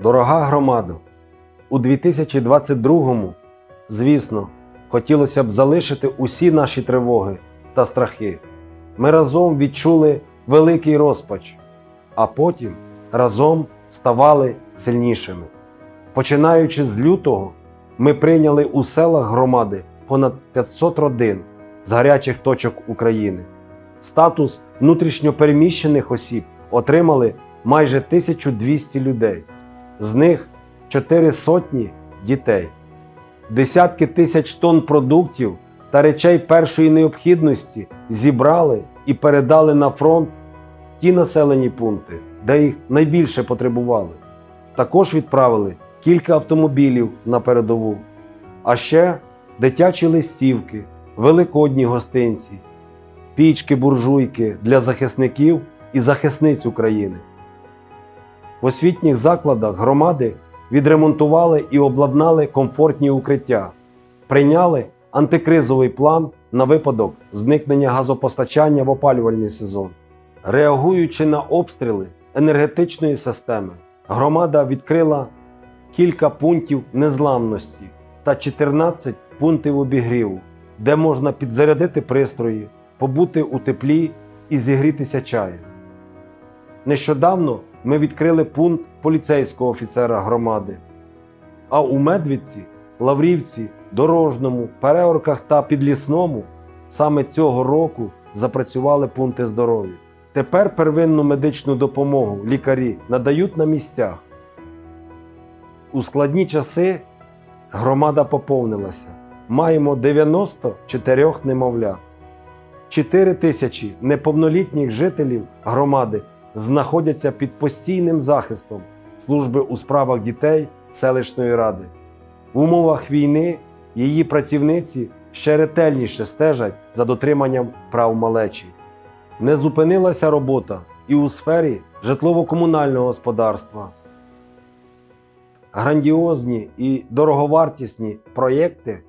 Дорога громадо, у 2022-му, звісно, хотілося б залишити усі наші тривоги та страхи. Ми разом відчули великий розпач, а потім разом ставали сильнішими. Починаючи з лютого, ми прийняли у селах громади понад 500 родин з гарячих точок України. Статус внутрішньопереміщених осіб отримали майже 1200 людей, з них 4 сотні дітей. Десятки тисяч тонн продуктів та речей першої необхідності зібрали і передали на фронт ті населені пункти, де їх найбільше потребували. Також відправили кілька автомобілів на передову, а ще дитячі листівки, великодні гостинці, пічки буржуйки для захисників і захисниць України. В освітніх закладах громади відремонтували і обладнали комфортні укриття, прийняли антикризовий план на випадок зникнення газопостачання в опалювальний сезон. Реагуючи на обстріли енергетичної системи, громада відкрила кілька пунктів незламності та 14 пунктів обігріву, де можна підзарядити пристрої, побути у теплі і зігрітися чаєм. Нещодавно ми відкрили пункт поліцейського офіцера громади. А у Медвідці, Лаврівці, Дорожному, Переорках та Підлісному саме цього року запрацювали пункти здоров'я. Тепер первинну медичну допомогу лікарі надають на місцях. У складні часи громада поповнилася. Маємо 94 немовлят. 4 тисячі неповнолітніх жителів громади знаходяться під постійним захистом служби у справах дітей селищної ради. В умовах війни її працівниці ще ретельніше стежать за дотриманням прав малечі. Не зупинилася робота і у сфері житлово-комунального господарства. Грандіозні і дороговартісні проєкти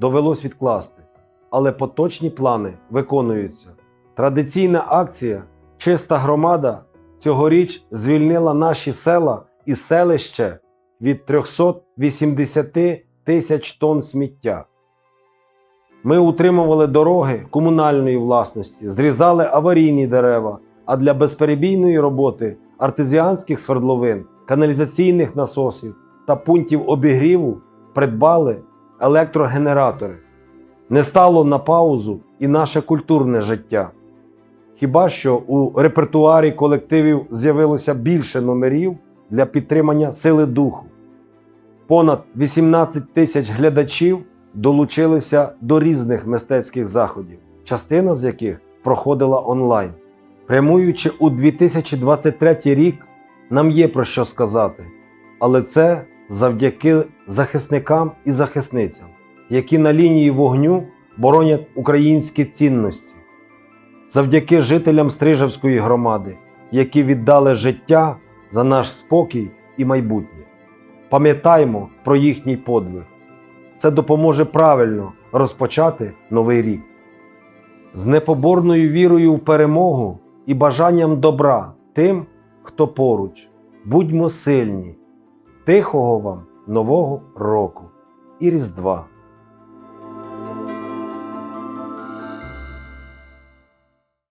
довелось відкласти, але поточні плани виконуються. Традиційна акція Чиста громада цьогоріч звільнила наші села і селище від 380 тисяч тонн сміття. Ми утримували дороги комунальної власності, зрізали аварійні дерева, а для безперебійної роботи артезіанських свердловин, каналізаційних насосів та пунктів обігріву придбали електрогенератори. Не стало на паузу і наше культурне життя. Хіба що у репертуарі колективів з'явилося більше номерів для підтримання сили духу. Понад 18 тисяч глядачів долучилися до різних мистецьких заходів, частина з яких проходила онлайн. Прямуючи у 2023 рік, нам є про що сказати, але це завдяки захисникам і захисницям, які на лінії вогню боронять українські цінності завдяки жителям Стрижевської громади, які віддали життя за наш спокій і майбутнє. Пам'ятаймо про їхній подвиг. Це допоможе правильно розпочати новий рік. З непоборною вірою в перемогу і бажанням добра тим, хто поруч. Будьмо сильні, тихого вам Нового року і Різдва!